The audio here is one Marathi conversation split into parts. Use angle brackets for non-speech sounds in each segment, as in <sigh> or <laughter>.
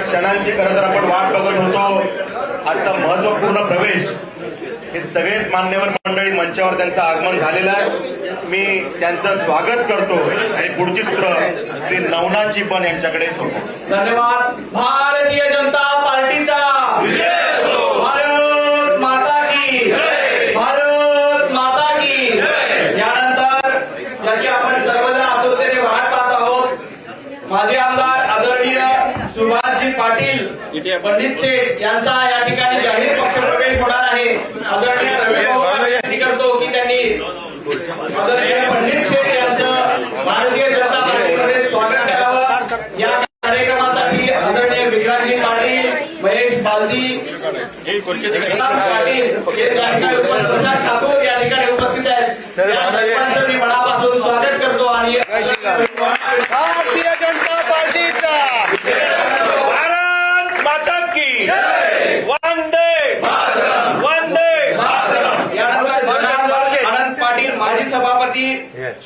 क्षणांची खरं तर आपण वाट बघत होतो. आजचा महत्त्वपूर्ण प्रवेश हे सगळेच मान्यवर मंडळी मंचावर त्यांचं आगमन झालेलं आहे. मी त्यांचं स्वागत करतो आणि पुढची सूत्र श्री नवनाथजी पण यांच्याकडे सोडतो. धन्यवाद. भारतीय जनता पार्टीचा भारत माता की भारत माता की यानंतर ज्याची आपण सर्वजण आतुरतेने वाट पाहत आहोत माजी आमदार आदरणीय सुभाषजी पाटील पंडित शेठ यांचा या ठिकाणी जाहीर पक्षप्रवेश होणार आहे. आदरणीय रवी विनंती करतो की त्यांनी आदरणीय पंडित शेठ यांचं भारतीय जनता पार्टीमध्ये स्वागत करावं. या कार्यक्रमासाठी आदरणीय विक्रांतजी पाटील महेश बालदी प्रताप पाटील ठाकूर या ठिकाणी उपस्थित आहेत. मी मनापासून स्वागत करतो आणि भारतीय जनता पार्टीचा भारत माता की वंदे वंदे यानंतर जनार्दन अनंत पाटील माजी सभापती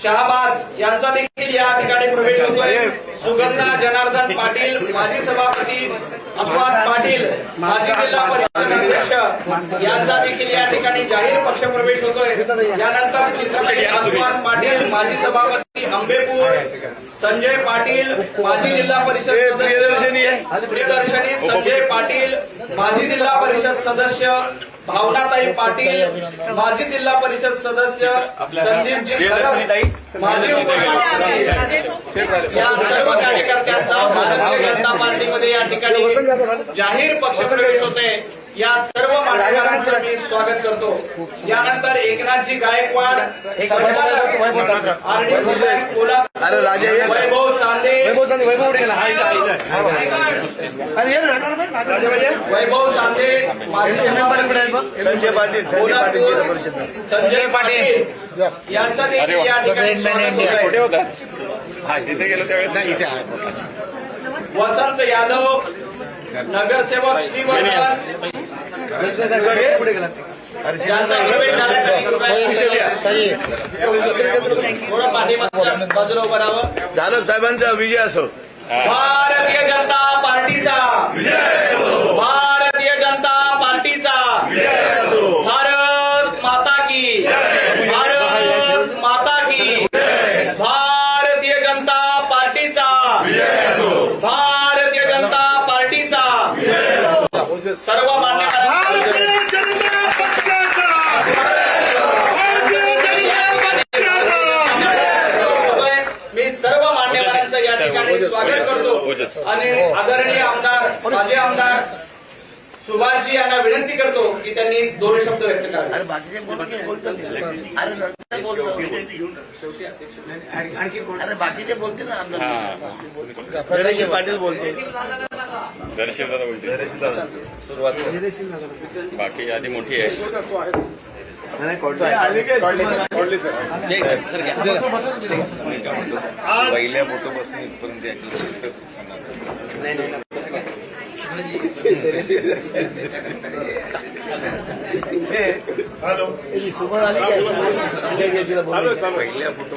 शहाबाज यांचा देखील या ठिकाणी प्रवेश होतोय. सुगंधा जनार्दन पाटील माजी सभापती अस्वाद पाटील माजी जिल्हा परिषद अध्यक्ष यांचा देखील या ठिकाणी जाहीर पक्षप्रवेश होतोय. यानंतर चित्रपटी अस्वाद पाटील माजी सभापती आंबेपूर संजय पाटील माजी जिल्हा परिषद सदस्य प्रियदर्शनी संजय पाटील माजी जिल्हा परिषद सदस्य भावनाताई पाटील माजी जिल्हा परिषद सदस्य संदीपजी माजी उपसभापती या सर्व कार्यकर्त्यांचा भारतीय जनता पार्टीमध्ये या ठिकाणी जाहीर पक्षप्रवेश होते या सर्व मान्यवरांचं मी स्वागत करतो. यानंतर एकनाथजी गायकवाड कोल्हापूर वैभव चांदे. वैभव चांदे संजय पाटील संजय पाटील जिल्हा परिषद. संजय पाटील. यांचा देखील या ठिकाणी स्वागत होत आहे. नाही इथे आहे. वसंत यादव नगरसेवक उभं राहावं. जाधव साहेबांचा विजय असो. भारतीय जनता पार्टीचा. भारतीय आणि आदरणीय आमदार माझे आमदार सुभाषजी यांना विनंती करतो की त्यांनी दोन शब्द व्यक्त करावे. अरे बाकीचे बोलते. अरे नंतर बोलतो. अरे बाकीचे बोलते ना आमदार. पाटील बोलते. दर्शनदादा बोलते. सुरुवात बाकी यादी मोठी आहे. पहिल्या फोटोपासून इथपर्यंत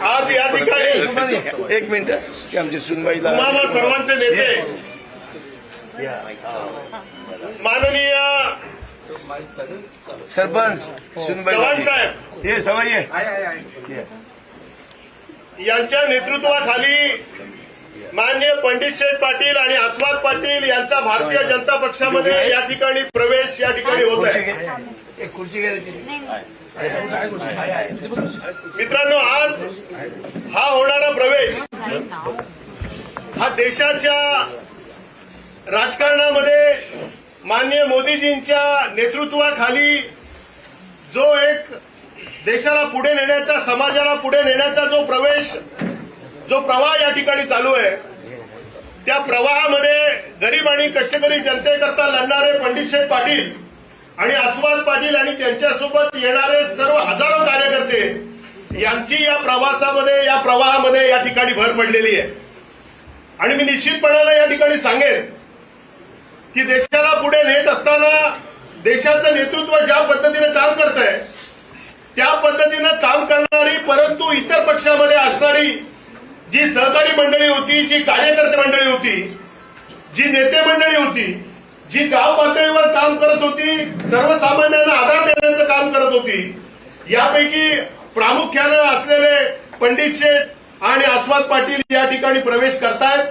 आज या ठिकाणी एक मिनिट की आमची सुनबाईला तुम्हाला सर्वांचे नेते. माननीय सरपंच सुनबाई साहेब. हे सवय. यांच्या नेतृत्वाखाली मान्य पंडित शेठ पाटील आणि आस्वाद पाटील यांचा भारतीय जनता पक्षामध्ये या ठिकाणी प्रवेश या ठिकाणी होत आहे. मित्रांनो आज हा होणारा प्रवेश हा देशाच्या राजकारणामध्ये माननीय मोदीजींच्या नेतृत्वाखाली जो एक देशाला पुढे नेण्याचा समाजाला पुढे नेण्याचा जो प्रवेश जो प्रवाह या ठिकाणी चालू आहे त्या प्रवाहामध्ये गरीब आणि कष्टकरी जनतेकरता लढणारे पंडितशेठ पाटील आणि आसवाद पाटील आणि त्यांच्यासोबत येणारे सर्व हजारो कार्यकर्ते यांची या प्रवासामध्ये या प्रवाहामध्ये या ठिकाणी भर पडलेली आहे. आणि मी निश्चितपणाने या ठिकाणी सांगेन की देशाला पुढे नेत असताना देशाचं नेतृत्व ज्या पद्धतीने काम करत आहे त्या पद्धतीनं काम करणारी परंतु इतर पक्षामध्ये असणारी जी सहकारी मंडळी होती जी कार्यकर्ते मंडळी होती जी नेते मंडळी होती जी गाव पातळीवर काम करत होती सर्वसामान्यांना आधार देण्याचं काम करत होती यापैकी प्रामुख्यानं असलेले पंडित शेठ आणि आस्वाद पाटील या ठिकाणी प्रवेश करतायत.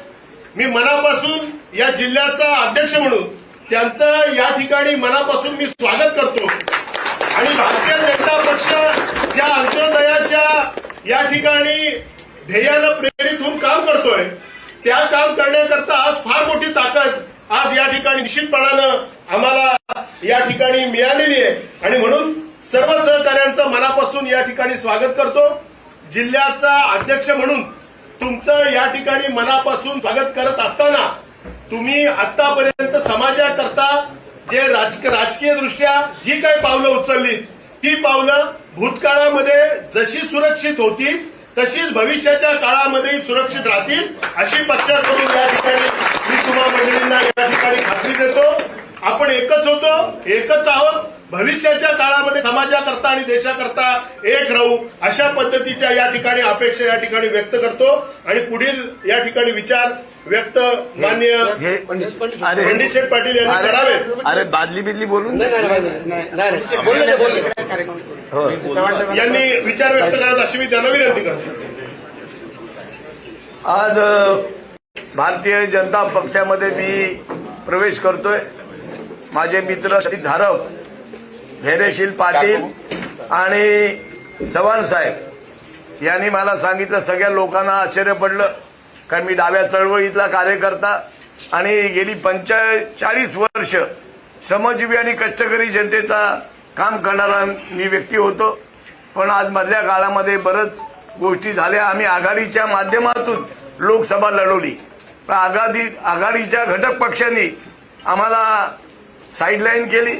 मी मनापासून या जिल्ह्याचा अध्यक्ष म्हणून त्यांचं या ठिकाणी मनापासून मी स्वागत करतो. आणि भारतीय जनता पक्ष ज्या अंत्योदयाच्या या ठिकाणी ध्येयानं प्रेरित होऊन काम करतोय. त्या काम करण्याकरता आज फार मोठी ताकद आज या ठिकाणी निश्चितपणानं आम्हाला या ठिकाणी मिळालेली आहे. आणि म्हणून सर्व सहकाऱ्यांचं मनापासून या ठिकाणी स्वागत करतो. जिल्ह्याचा अध्यक्ष म्हणून तुमचं या ठिकाणी मनापासून स्वागत करत असताना तुम्ही आतापर्यंत समाजाकरता जे राजकीय राजकीय दृष्ट्या जी काही पावलं उचलली ती पावलं भूतकाळामध्ये जशी सुरक्षित होती तशीच भविष्याच्या काळामध्ये सुरक्षित राहतील अशी पक्षाकडून या ठिकाणी मी तुम्हा मंडळींना या ठिकाणी खात्री देतो. आपण एकच होतो एकच आहोत. भविष्याच्या काळामध्ये समाजाकरता आणि देशाकरता एक राहू अशा पद्धतीच्या या ठिकाणी अपेक्षा या ठिकाणी व्यक्त करतो. आणि पुढील या ठिकाणी विचार व्यक्त मान्य हे अरे पंडित शेठ पाटील यांनी अरे करावेत अरे बादली बिदली बोलून. यांनी विचार व्यक्त करावेत अशी मी त्यांना विनंती करतो. आज भारतीय जनता पक्षामध्ये मी प्रवेश करतोय. माझे मित्र श्री धारप धैर्यशील पाटील आणि चव्हाण साहेब यांनी मला सांगितलं सगळ्या लोकांना आश्चर्य पडलं. कारण मी डाव्या चळवळीतला कार्यकर्ता आणि गेली पंचेचाळीस वर्ष श्रमजीवी आणि कष्टकरी जनतेचा काम करणारा मी व्यक्ती होतो. पण आज मधल्या काळामध्ये बरंच गोष्टी झाल्या. आम्ही आघाडीच्या माध्यमातून लोकसभा लढवली. पण आघाडी आघाडीच्या घटक पक्षांनी आम्हाला साईडलाईन केली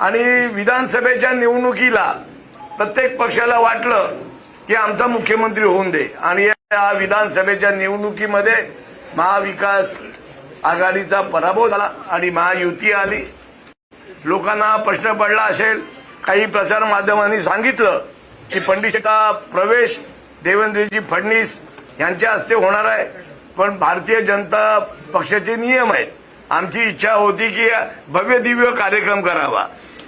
आणि विधानसभेच्या निवडणुकीला प्रत्येक पक्षाला वाटलं की आमचा मुख्यमंत्री होऊन दे. आणि या विधानसभेच्या निवडणुकीमध्ये महाविकास आघाडीचा पराभव झाला आणि महायुती आली. लोकांना प्रश्न पडला असेल काही प्रसार माध्यमांनी सांगितलं की पंडितचा प्रवेश देवेंद्रजी फडणवीस यांच्या हस्ते होणार आहे. पण भारतीय जनता पक्षाचे नियम आहेत. आमची इच्छा होती की भव्य दिव्य कार्यक्रम करावा.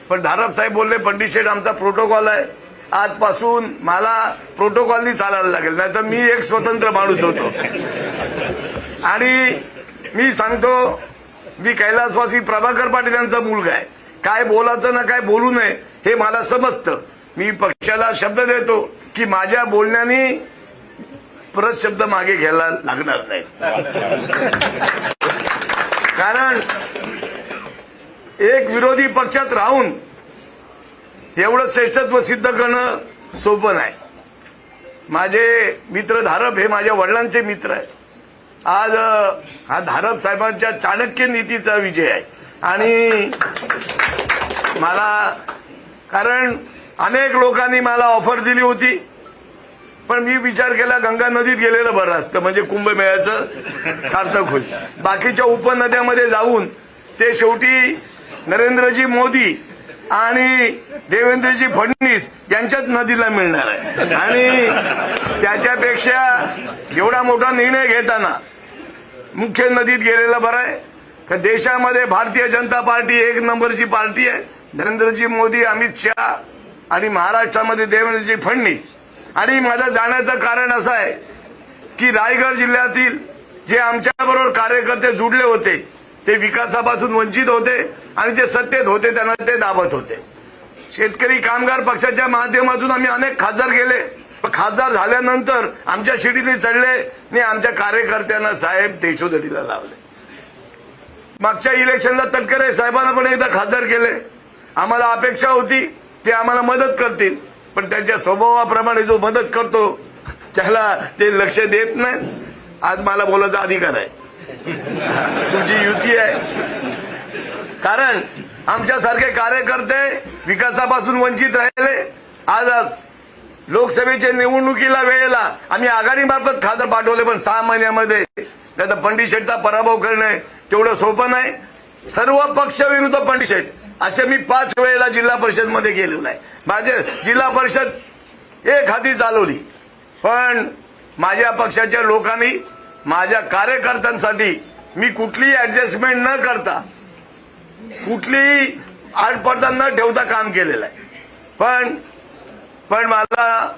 पण धारप साहेब बोलले पंडित शेठ आमचा प्रोटोकॉल आहे. आजपासून मला प्रोटोकॉलनी चालायला लागेल नाही तर मी एक स्वतंत्र माणूस होतो. आणि मी सांगतो मी कैलासवासी प्रभाकर पाटील यांचा मुलगा आहे. काय बोलायचं ना काय बोलू नये हे मला समजतं. मी पक्षाला शब्द देतो की माझ्या बोलण्याने परत शब्द मागे घ्यायला लागणार नाही. कारण एक विरोधी पक्षात राहून एवढं श्रेष्ठत्व सिद्ध करणं सोपं नाही. माझे मित्र धारप हे माझ्या वडिलांचे मित्र आहेत. आज हा धारप साहेबांच्या चाणक्य नीतीचा विजय आहे. आणि मला कारण अनेक लोकांनी मला ऑफर दिली होती. पण मी विचार केला गंगा नदीत गेलेलं बरं असतं म्हणजे कुंभमेळ्याचं सार्थक होईल. बाकीच्या उपनद्यामध्ये जाऊन ते शेवटी नरेंद्रजी मोदी आणि देवेंद्रजी फडणवीस यांच्याच नदीला मिळणार आहे. आणि त्याच्यापेक्षा एवढा मोठा निर्णय घेताना मुख्य नदीत गेलेला बरं आहे. का देशामध्ये भारतीय जनता पार्टी एक नंबरची पार्टी आहे. नरेंद्रजी मोदी अमित शहा आणि महाराष्ट्रामध्ये देवेंद्रजी फडणवीस. आणि माझं जाण्याचं कारण असं आहे की रायगड जिल्ह्यातील जे आमच्याबरोबर कार्यकर्ते जुडले होते ते विकासापासून वंचित होते आणि जे सत्तेत होते त्यांना ते दाबत होते. शेतकरी कामगार पक्षाच्या माध्यमातून आम्ही अनेक खासदार गेले. खासदार झाल्यानंतर आमच्या शिडीने चढले आणि आमच्या कार्यकर्त्यांना साहेब देशोधडीला लावले. मागच्या इलेक्शनला तटकरे साहेबांना पण एकदा खासदार केले. आम्हाला अपेक्षा होती ते आम्हाला मदत करतील. पण त्यांच्या स्वभावाप्रमाणे जो मदत करतो त्याला ते लक्ष देत नाही. आज मला बोलायचा अधिकार आहे. तुमची युती आहे. कारण आमच्यासारखे कार्यकर्ते विकासापासून वंचित राहिले. आज लोकसभेच्या निवडणुकीला वेळेला आम्ही आघाडीमार्फत खासदार पाठवले पण सहा महिन्यामध्ये त्याचा पंडित शेठचा पराभव करणे तेवढं सोपं नाही. सर्व पक्ष विरुद्ध पंडित शेठ असे मी पाच वेळेला जिल्हा परिषदमध्ये गेलेलो आहे. माझे जिल्हा परिषद एक हाती चालवली. पण माझ्या पक्षाच्या लोकांनी माझ्या कार्यकर्त्यांसाठी मी कुठलीही ऍडजस्टमेंट न करता कुठलीही आडपडदा न ठेवता काम केलेलं आहे. पण पण मला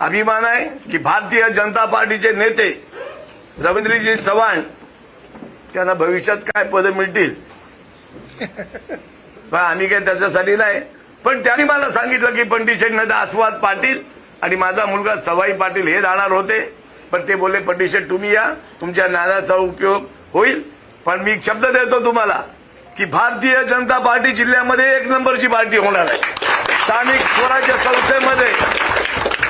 अभिमान आहे की भारतीय जनता पार्टीचे नेते रवींद्रजी चव्हाण त्यांना भविष्यात काय पदं मिळतील? <laughs> पण आम्ही काय त्याच्यासाठी नाही. पण त्यांनी मला सांगितलं की पंडित शेठ आस्वाद पाटील आणि माझा मुलगा सवाई पाटील हे जाणार होते. पण ते बोलले पंडित तुम्ही या. तुमच्या ज्ञानाचा उपयोग होईल. पण मी शब्द देतो तुम्हाला की भारतीय जनता पार्टी जिल्ह्यामध्ये एक नंबरची पार्टी होणार आहे. स्थानिक स्वराज्य संस्थेमध्ये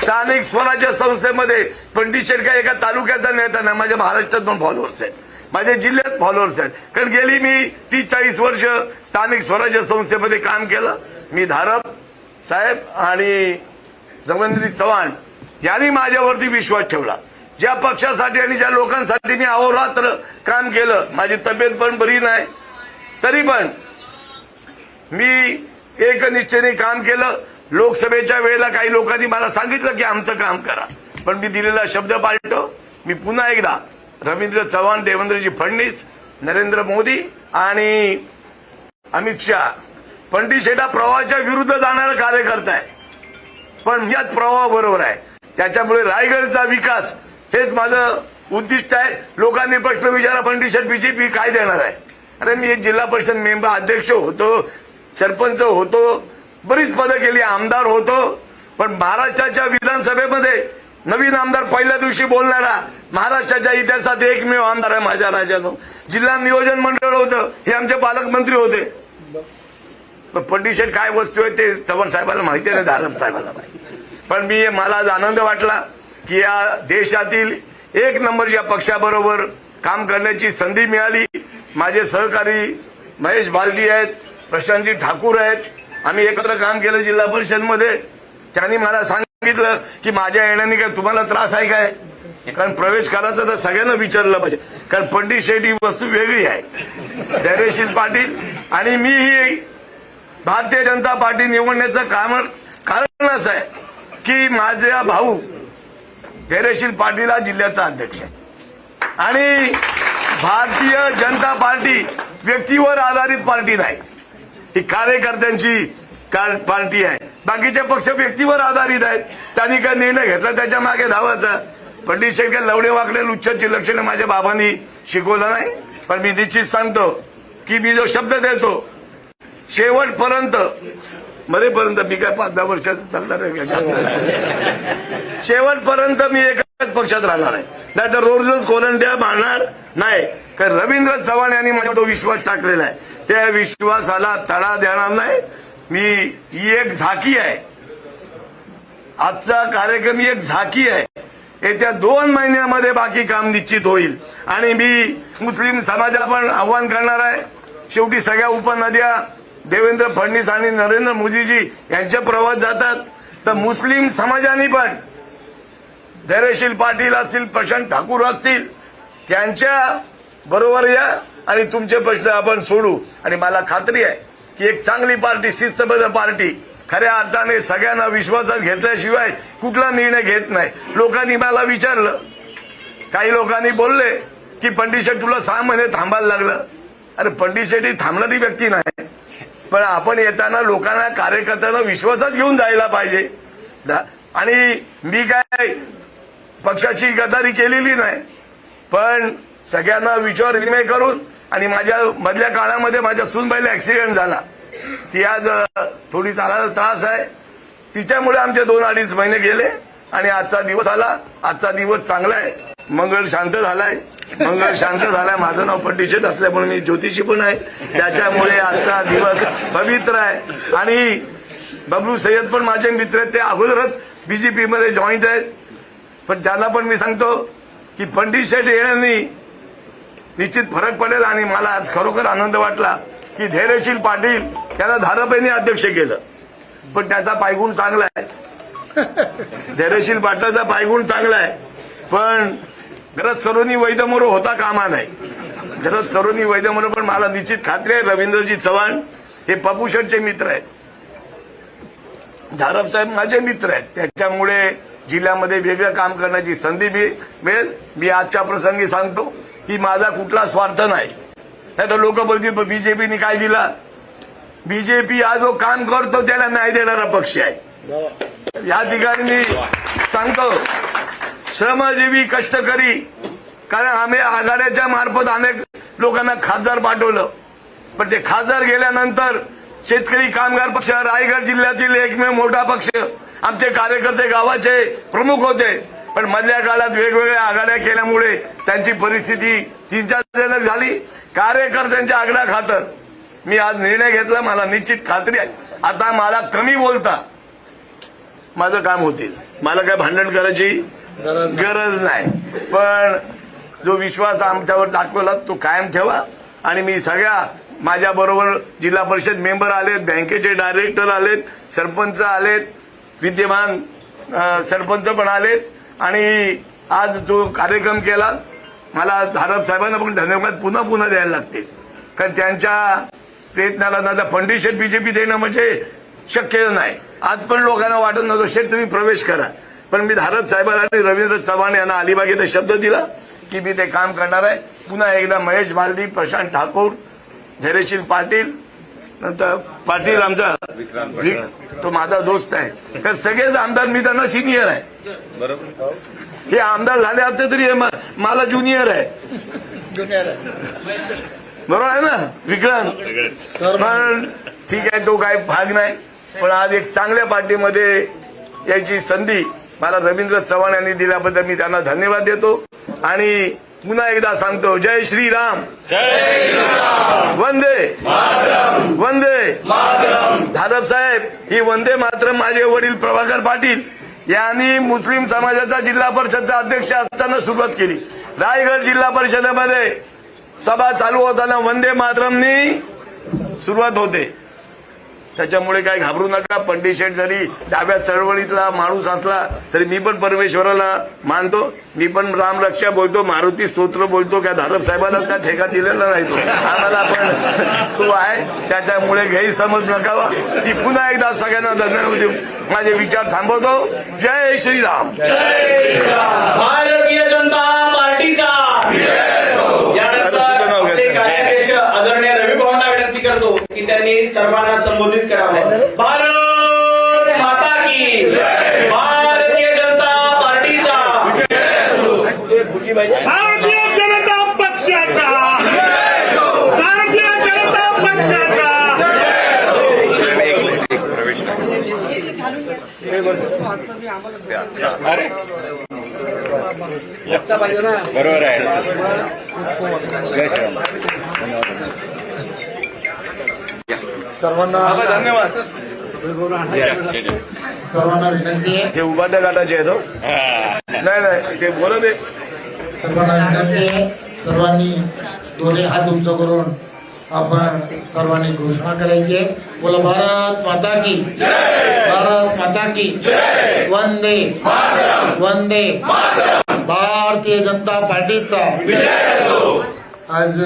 स्थानिक स्वराज्य संस्थेमध्ये पंडित काय एका तालुक्याचा नेता नाही माझ्या महाराष्ट्रात पण फॉलोअर्स आहेत. माझ्या जिल्ह्यात फॉलोअर्स आहेत. कारण गेली मी तीस चाळीस वर्ष स्थानिक स्वराज्य संस्थेमध्ये काम केलं. मी धारप साहेब आणि रवींद्र चव्हाण यांनी माझ्यावरती विश्वास ठेवला. ज्या पक्षासाठी आणि ज्या लोकांसाठी मी अहोरात्र काम केलं माझी तब्येत पण बरी नाही. तरी पण मी एक काम केलं. लोकसभेच्या वेळेला काही लोकांनी मला सांगितलं की आमचं काम करा. पण मी दिलेला शब्द पाळतो मी पुन्हा एकदा रवींद्र चव्हाण देवेंद्रजी फडणवीस नरेंद्र मोदी आणि अमित शहा. पंडित शेटा प्रवाहाच्या विरुद्ध जाणारा कार्यकर्ता आहे. पण याच प्रवाह बरोबर आहे. त्याच्यामुळे रायगडचा विकास हेच माझं उद्दिष्ट आहे. लोकांनी प्रश्न विचारा पंडित शेठ बीजेपी काय देणार आहे? अरे मी एक जिल्हा परिषद मेंबर अध्यक्ष होतो सरपंच होतो बरीच पदं केली आमदार होतो पण महाराष्ट्राच्या विधानसभेमध्ये नवीन आमदार पहिल्या दिवशी बोलणारा महाराष्ट्राच्या इतिहासात एकमेव आमदार आहे माझ्या राज्यातून. जिल्हा नियोजन मंडळ होतं हे आमचे पालकमंत्री होते. पंडित काय वस्तू आहे ते चव्हाण साहेबाला माहिती नाही दानव साहेबांना पण मी मला आज आनंद वाटला. की या देशातील एक नंबरच्या पक्षाबरोबर काम करण्याची संधी मिळाली माझे सहकारी महेश बालदी आहेत प्रशांतजी ठाकूर आहेत आम्ही एकत्र काम केलं जिल्हा परिषदमध्ये. त्यांनी मला सांगितलं की माझ्या येण्याने काय तुम्हाला त्रास आहे काय? कारण प्रवेश करायचा तर सगळ्यांना विचारलं पाहिजे. कारण पंडित शेट्टी ही वस्तू वेगळी आहे. धैर्यशील पाटील आणि मी ही भारतीय जनता पार्टी निवडण्याचं काम कारण असं आहे की माझा भाऊ धैर्यशील पाटील हा जिल्ह्याचा अध्यक्ष. आहे आणि भारतीय जनता पार्टी व्यक्तीवर आधारित पार्टी नाही. ही कार्यकर्त्यांची पार्टी आहे. बाकीचे पक्ष व्यक्तीवर आधारित आहेत. त्यांनी काय निर्णय घेतला त्याच्यामागे धावाचा पंडित शेठ लवडे वाकडे लुच्छाची लक्षणे माझ्या बाबांनी शिकवलं नाही. पण मी निश्चित सांगतो की मी जो शब्द देतो शेवटपर्यंत मरेपर्यंत मी काय पाच दहा वर्षात चालणार आहे शेवटपर्यंत मी एकाच पक्षात राहणार आहे. नाही तर रोज रोज कोलंड्या मारणार नाही. कारण रवींद्र चव्हाण यांनी माझ्यावर तो विश्वास टाकलेला आहे. त्या विश्वासाला तडा देणार नाही. मी ही एक झाकी आहे. आजचा कार्यक्रम ही एक झाकी आहे. येत्या दोन महिन्यामध्ये बाकी काम निश्चित होईल. आणि मी मुस्लिम समाजाला पण आव्हान करणार आहे. शेवटी सगळ्या उपनद्या देवेंद्र फडणवीस आणि नरेंद्र मोदीजी यांच्या प्रवास जातात. तर मुस्लिम समाजाने पण धैर्यशील पाटील असतील प्रशांत ठाकूर असतील त्यांच्या बरोबर या आणि तुमचे प्रश्न आपण सोडू. आणि मला खात्री आहे की एक चांगली पार्टी शिस्तबद्ध पार्टी खऱ्या अर्थाने सगळ्यांना विश्वासात घेतल्याशिवाय कुठला निर्णय घेत नाही. लोकांनी मला विचारलं. काही लोकांनी बोलले की पंडित शेठ तुला सहा महिने थांबायला लागलं. अरे पंडित शेठ ही थांबणारी व्यक्ती नाही. पण आपण येताना लोकांना कार्यकर्त्यांना विश्वासात घेऊन जायला पाहिजे. दा- आणि मी काय पक्षाची गदारी केलेली नाही पण सगळ्यांना विचार विनिमय करून आणि माझ्या मधल्या काळामध्ये माझ्या सुनबाईला ऍक्सिडेंट झाला. ती आज थोडी चालायला त्रास आहे. तिच्यामुळे आमचे दोन अडीच महिने गेले आणि आजचा दिवस आला. आजचा दिवस चांगला आहे. मंगळ शांत झालाय. मंगळ शांत झालाय. माझं नाव पंडित असल्यामुळे मी ज्योतिषी पण आहे. त्याच्यामुळे आजचा दिवस पवित्र आहे. आणि बबलू सय्यद पण माझे मित्र आहेत. ते अगोदरच बीजेपी मध्ये जॉईंट आहेत. पण त्यांना पण मी सांगतो की पंडित शेठ येण्यानी निश्चित फरक पडेल आणि मला आज खरोखर आनंद वाटला की धैर्यशील पाटील त्यांना धारापेने अध्यक्ष केलं. पण त्याचा पायगुण चांगला आहे. धैर्यशील पाटलाचा पायगुण चांगला आहे. पण गरज सरोनी वैदमोरो होता कामा नाही. गरज सरोनी वैदमोरो पण मला निश्चित खात्री आहे रवींद्रजी चव्हाण हे पप्पू मित्र आहेत. धारप साहेब माझे मित्र आहेत. त्याच्यामुळे जिल्ह्यामध्ये वेगळं काम करण्याची संधी मिळेल. मी आजच्या प्रसंगी सांगतो की माझा कुठला स्वार्थ नाही. नाही तर लोक बोलतील बीजेपीने काय दिला? बीजेपी हा जो काम करतो त्याला न्याय देणारा पक्ष आहे. या ठिकाणी मी सांगतो श्रमजीवी कष्टकरी कारण आम्ही आघाड्याच्या मार्फत आम्ही लोकांना खासदार पाठवलं. पण ते खासदार गेल्यानंतर शेतकरी कामगार पक्ष रायगड जिल्ह्यातील एकमेव मोठा पक्ष आमचे कार्यकर्ते गावाचे प्रमुख होते. पण मधल्या काळात वेगवेगळ्या आघाड्या केल्यामुळे त्यांची परिस्थिती चिंताजनक झाली. कार्यकर्त्यांच्या आग्रहा खातर मी आज निर्णय घेतला. मला निश्चित खात्री आहे. आता मला कमी बोलता माझं काम होतील. मला काय भांडण करायची? गरज नाही. पण जो विश्वास आमच्यावर दाखवला तो कायम ठेवा. आणि मी सगळ्या माझ्या बरोबर जिल्हा परिषद मेंबर आलेत बँकेचे डायरेक्टर आलेत सरपंच आलेत विद्यमान सरपंच पण आलेत. आणि आज जो कार्यक्रम केला मला धारप साहेबांना पण धन्यवाद पुन्हा पुन्हा द्यायला लागतील. कारण त्यांच्या प्रयत्नाला ना पंडित बीजेपी देणं म्हणजे शक्य नाही. आज पण लोकांना वाटत नव्हतं शेठ तुम्ही प्रवेश करा. पण मी धारप साहेबांना आणि रवींद्र चव्हाण यांना अलिबाग इथे शब्द दिला की मी ते काम करणार आहे. पुन्हा एकदा महेश बालदी प्रशांत ठाकूर धैर्यशील पाटील नंतर पाटील आमचा तो माझा दोस्त आहे. कारण सगळेच आमदार मी त्यांना सिनियर आहे. बरोबर. हे आमदार झाले असते तरी हे मला ज्युनियर आहे. बरोबर आहे ना विक्रांत? पण ठीक आहे तो काय भाग नाही. पण आज एक चांगल्या पार्टीमध्ये यायची संधी मला रवींद्र चव्हाण यांनी दिल्याबद्दल मी त्यांना धन्यवाद देतो. आणि पुन्हा एकदा सांगतो जय श्रीराम. वंदे. वंदे. धारप साहेब ही वंदे मात्र माझे वडील प्रभाकर पाटील यांनी मुस्लिम समाजाचा जिल्हा परिषदचा अध्यक्ष असताना सुरुवात केली. रायगड जिल्हा परिषदेमध्ये सभा चालू होताना वंदे मातरमनी सुरुवात होते. त्याच्यामुळे काय घाबरू नका. पंडित शेठ जरी डाव्या चळवळीतला माणूस असला तरी मी पण परमेश्वराला मानतो. मी पण रामरक्षा बोलतो मारुती स्तोत्र बोलतो. का धारप साहेबाला त्या ठेका दिलेला नाही तो. आम्हाला पण तो आहे. त्याच्यामुळे गैरसमज नकावा मी पुन्हा एकदा सगळ्यांना धन्यवाद देऊ. माझे विचार थांबवतो. जय श्रीराम. भारतीय जनता पार्टीचा यानंतर आपले कार्याध्यक्ष आदरणीय रवी भाऊंना विनंती करतो की त्यांनी सर्वांना संबोधित करावं. भारत माता की भारतीय जनता पार्टीचा. भारतीय जनता पक्षाचा. भारतीय जनता पक्षाचा. एक एक प्रवेश बरोबर आहे. जय श्रीराम. सर्वांना धन्यवाद. सर्वांना विनंती आहे. हे उभाट्या गाठाचे आहे तो नाही नाही ते बोलत आहे सर्वांना विनंती आहे. सर्वांनी दोन्ही हात उंच करून आपण सर्वांनी घोषणा करायची आहे. बोला भारत माता की. भारत माता की. वंदे वंदे भारतीय जनता पार्टीचा. आज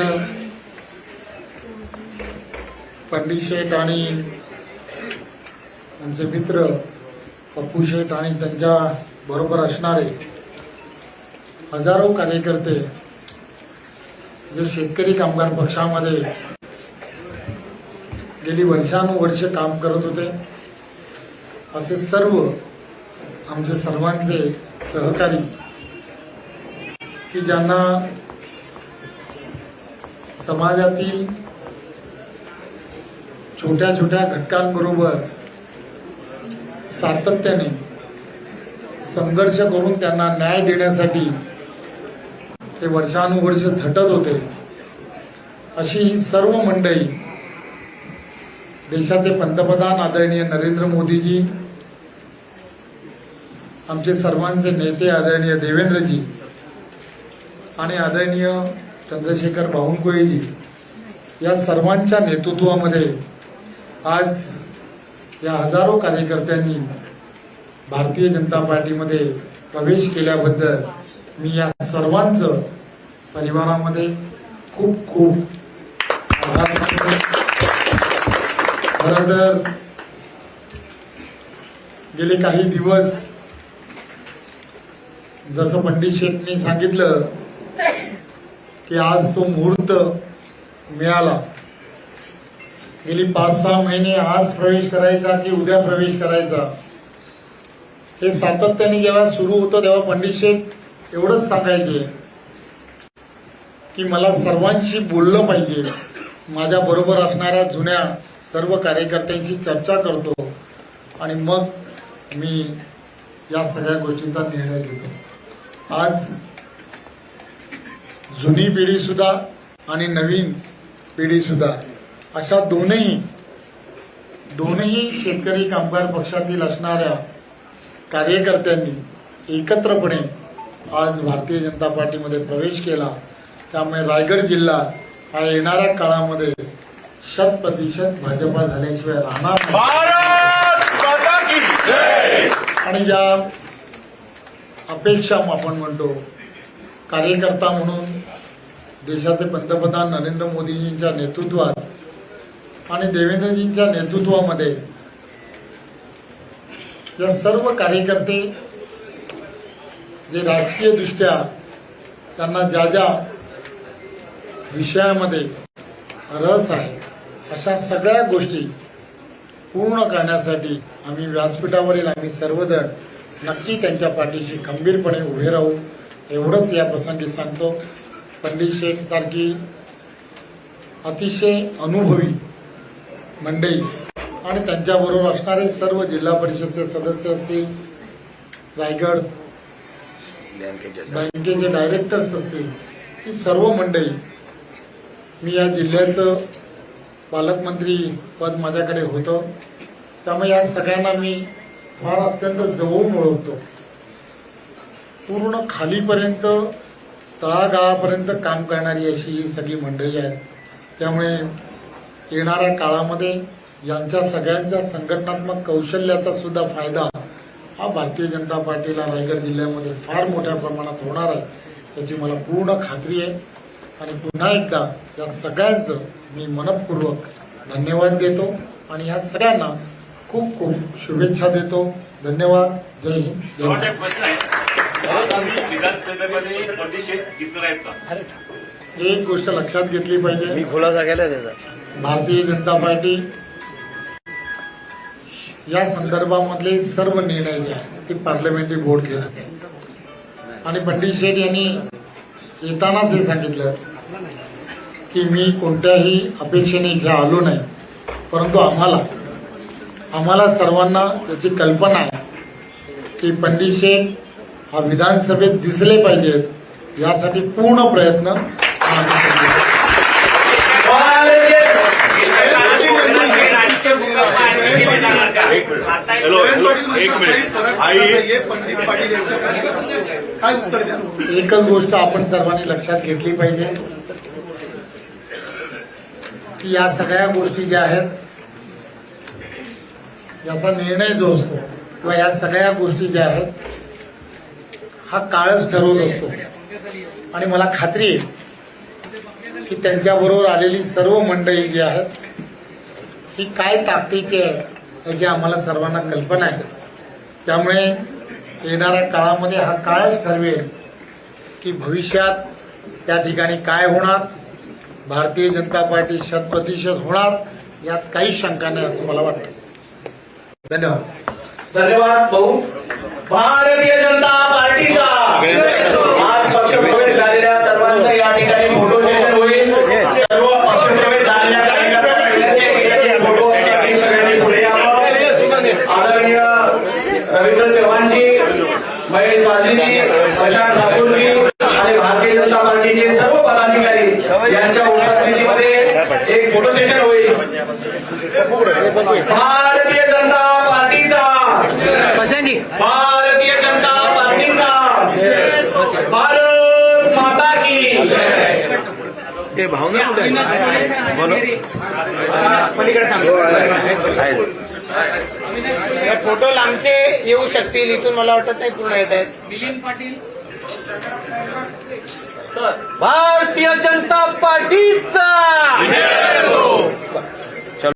पंडित शेठ आणि आमचे मित्र पप्पू शेठ आणि त्यांच्या बरोबर असणारे हजारो कार्यकर्ते जे शेतकरी कामगार पक्षामध्ये गेली वर्षानुवर्ष काम करत होते. असे सर्व आमचे सर्वांचे सहकारी की ज्यांना समाजातील छोट्या छोट्या घटकांबरोबर सातत्याने संघर्ष करून त्यांना न्याय देण्यासाठी ते वर्षानुवर्ष झटत होते. अशी ही सर्व मंडळी देशाचे पंतप्रधान आदरणीय नरेंद्र मोदीजी आमचे सर्वांचे नेते आदरणीय देवेंद्रजी आणि आदरणीय चंद्रशेखर बावनकुळेजी या सर्वांच्या नेतृत्वामध्ये आज या हजारो कार्यकर्त्यांनी भारतीय जनता पार्टीमध्ये प्रवेश केल्याबद्दल मी या सर्वांचं परिवारामध्ये खूप खूप आभार खरं तर गेले काही दिवस जसं पंडित शेठने सांगितलं की आज तो मुहूर्त मिळाला. गेली पाच सहा महिने आज प्रवेश करायचा की उद्या प्रवेश करायचा? हे सातत्याने जेव्हा सुरू होतं तेव्हा पंडित शेठ एवढंच सांगायचे की मला सर्वांशी बोललं पाहिजे. माझ्या बरोबर असणाऱ्या जुन्या सर्व कार्यकर्त्यांशी चर्चा करतो आणि मग मी या सगळ्या गोष्टीचा निर्णय घेतो. आज जुनी पिढी सुद्धा आणि नवीन पिढी सुद्धा अशा दोनही दोनही शेतकरी कामगार पक्षातील असणाऱ्या कार्यकर्त्यांनी एकत्रपणे आज भारतीय जनता पार्टीमध्ये प्रवेश केला. त्यामुळे रायगड जिल्हा हा येणाऱ्या काळामध्ये शत प्रतिशत भाजपा झाल्याशिवाय राहणार आणि ज्या अपेक्षा आपण म्हणतो कार्यकर्ता म्हणून देशाचे पंतप्रधान नरेंद्र मोदीजींच्या नेतृत्वात आणि देवेंद्रजींच्या नेतृत्वामध्ये या सर्व कार्यकर्ते जे राजकीयदृष्ट्या त्यांना ज्या ज्या विषयामध्ये रस आहे अशा सगळ्या गोष्टी पूर्ण करण्यासाठी आम्ही व्यासपीठावरील आम्ही सर्वजण नक्की त्यांच्या पाठीशी खंबीरपणे उभे राहू. एवढंच या प्रसंगी सांगतो. पंडित शेठ सारखी अतिशय अनुभवी मंडळी आणि त्यांच्याबरोबर असणारे सर्व जिल्हा परिषदचे सदस्य असतील रायगड बँकेचे डायरेक्टर्स असतील ही सर्व मंडळी मी या जिल्ह्याचं पालकमंत्री पद माझ्याकडे होतं. त्यामुळे या सगळ्यांना मी फार अत्यंत जवळून ओळखतो. पूर्ण खालीपर्यंत तळागाळापर्यंत काम करणारी अशी ही सगळी मंडळी आहेत त्यामुळे येणाऱ्या काळामध्ये यांच्या सगळ्यांच्या संघटनात्मक कौशल्याचा सुद्धा फायदा हा भारतीय जनता पार्टीला रायगड जिल्ह्यामध्ये फार मोठ्या प्रमाणात होणार आहे याची मला पूर्ण खात्री आहे. आणि पुन्हा एकदा या सगळ्यांचं मी मनपूर्वक धन्यवाद देतो आणि ह्या सगळ्यांना खूप खूप शुभेच्छा देतो. धन्यवाद. जय हिंद. एक गोष्ट लक्षात घेतली पाहिजे. मी खुलासा केला त्याचा. भारतीय जनता पार्टी या संदर्भामधले सर्व निर्णय जे आहेत ते पार्लमेंटरी बोर्ड घेत असेल. आणि पंडित शेठ यांनी येतानाच हे सांगितलं की मी कोणत्याही अपेक्षेने इथे आलो नाही परंतु आम्हाला आम्हाला सर्वांना याची कल्पना आहे की पंडित शेठ हा विधानसभेत दिसले पाहिजेत यासाठी पूर्ण प्रयत्न आम्ही करतो. हॅलो हॅलो एक मिनिट. आई. एकच गोष्ट आपण सर्वांनी लक्षात घेतली पाहिजे. की या सगळ्या गोष्टी ज्या आहेत याचा निर्णय जो असतो किंवा या सगळ्या गोष्टी ज्या आहेत हा काळच ठरवत असतो. आणि मला खात्री आहे की त्यांच्याबरोबर आलेली सर्व मंडळी जी आहेत ही काय ताकदीची आहे याची आम्हाला सर्वांना कल्पना आहे. त्यामुळे येणाऱ्या काळामध्ये हा काळच ठरवेल की भविष्यात त्या ठिकाणी काय होणार भारतीय जनता पार्टी शत प्रतिशत होणार यात काही शंका नाही असं मला वाटतं. धन्यवाद. धन्यवाद भाऊ. भारतीय जनता पार्टीचा आज पक्षप्रवेश झालेल्या सर्वांचं या ठिकाणी फोटो सेशन होईल सर्व पक्षप्रवेश झालेल्या कार्यकर्त्यांचे फोटो साठी सगळ्यांनी पुढे यावं आदरणीय रवींद्र चव्हाणजी महेश बाजीजी प्रशांत ठाकूरजी आणि भारतीय जनता पार्टीचे सर्व पदाधिकारी यांच्या उपस्थितीमध्ये एक फोटो सेशन होईल भारतीय जनता पार्टीचा भारतीय जनता पार्टीचा भारत माता की ते भावना कुठे आहे? बोलो. या फोटो लांबचे येऊ शकतील इथून मला वाटत नाही पूर्ण येत आहेत. भारतीय जनता पार्टीचा.